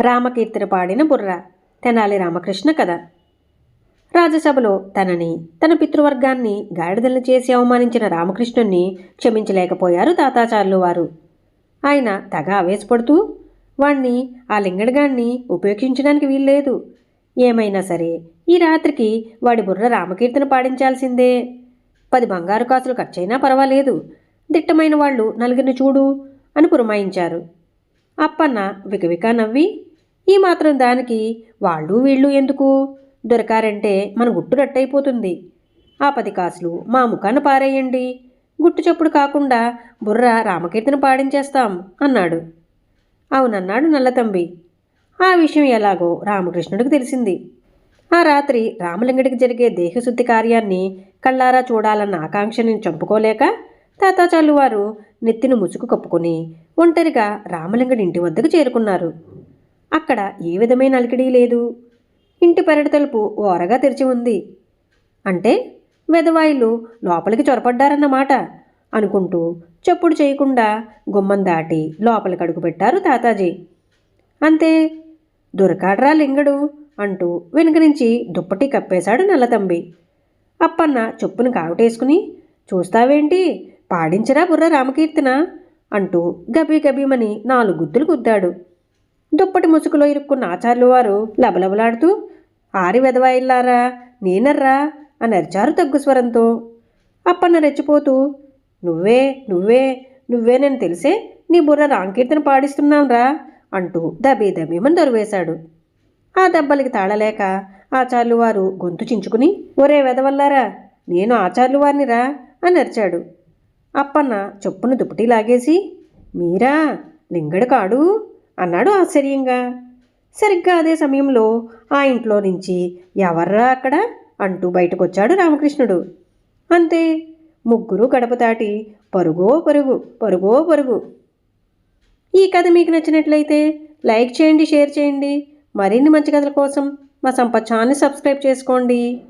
రామకీర్తిన పాడిన బుర్ర తెనాలి రామకృష్ణ కథ. రాజ్యసభలో తనని తన పితృవర్గాన్ని గాడిదలను చేసి అవమానించిన రామకృష్ణుణ్ణి క్షమించలేకపోయారు తాతాచార్యులు వారు. ఆయన తెగ ఆవేశపడుతూ వాణ్ణి ఆ లింగడగాన్ని ఉపేక్షించడానికి వీల్లేదు. ఏమైనా సరే ఈ రాత్రికి వాడి బుర్ర రామకీర్తన పాడించాల్సిందే. పది బంగారు కాసులు ఖర్చైనా పర్వాలేదు. దిట్టమైన వాళ్ళు నలుగురిని చూడు అని పురమాయించారు. అప్పన్న వికవిక నవ్వి ఈ మాత్రం దానికి వాళ్ళు వీళ్ళు ఎందుకు? దొరకారంటే మన గుట్టు రట్టయిపోతుంది. ఆ పది కాసులు మా ముఖాన పారేయండి. గుట్టు చప్పుడు కాకుండా బుర్ర రామకీర్తన పాడించేస్తాం అన్నాడు. అవునన్నాడు నల్లతంబి ఆ విషయం ఎలాగో రామకృష్ణుడికి తెలిసింది. ఆ రాత్రి రామలింగడికి జరిగే దేహశుద్ధి కార్యాన్ని కళ్ళారా చూడాలన్న ఆకాంక్షని చంపుకోలేక తాతాచార్లు వారు నెత్తిన ముసుగు కప్పుకొని ఒంటరిగా రామలింగడి ఇంటి వద్దకు చేరుకున్నారు. అక్కడ ఏ విధమైన అలికిడీ లేదు. ఇంటి పెరటి తలుపు ఓరగా తెరిచి ఉంది. అంటే వెధవాయిలు లోపలికి చొరపడ్డారన్నమాట అనుకుంటూ చప్పుడు చేయకుండా గుమ్మం దాటి లోపలికి అడుగుపెట్టారు తాతాజీ. అంతే దొరకాడ్రా లింగడు అంటూ వెనుక నుంచి దుప్పటి కప్పేశాడు నల్లతంబి. అప్పన్న చెప్పును కావటేసుకుని చూస్తావేంటి? పాడించరా బుర్ర రామకీర్తన? అంటూ గబీ గబీమని నాలుగు గుద్దులు గుద్దాడు. దుప్పటి ముసుగులో ఇరుక్కున్న ఆచార్యులు వారు లబలబలాడుతూ ఆరి వెదవాయిల్లారా నేనర్రా? అని అరిచారు తగ్గు స్వరంతో. అప్పన్న రెచ్చిపోతూ నువ్వే నువ్వే నువ్వే నేను తెలిసే నీ బుర్ర రాంకీర్తన పాడిస్తున్నాంరా అంటూ దబీ దబీమని దొరివేశాడు. ఆ దెబ్బలకి తాళలేక ఆచార్యులు వారు గొంతు చించుకుని ఒరే వెదవల్లారా నేను ఆచార్యులు వారినిరా? అని అరిచాడు. అప్పన్న చొప్పున దుప్పటి లాగేసి మీరా లింగడు కాడు అన్నాడు ఆశ్చర్యంగా. సరిగ్గా అదే సమయంలో ఆ ఇంట్లో నుంచి ఎవర్రా అక్కడ? అంటూ బయటకొచ్చాడు రామకృష్ణుడు. అంతే ముగ్గురు గడప దాటి పరుగో పరుగు పరుగో పరుగు. ఈ కథ మీకు నచ్చినట్లయితే లైక్ చేయండి షేర్ చేయండి. మరిన్ని మంచి కథల కోసం మా సంపత్ ఛానల్ సబ్స్క్రైబ్ చేసుకోండి.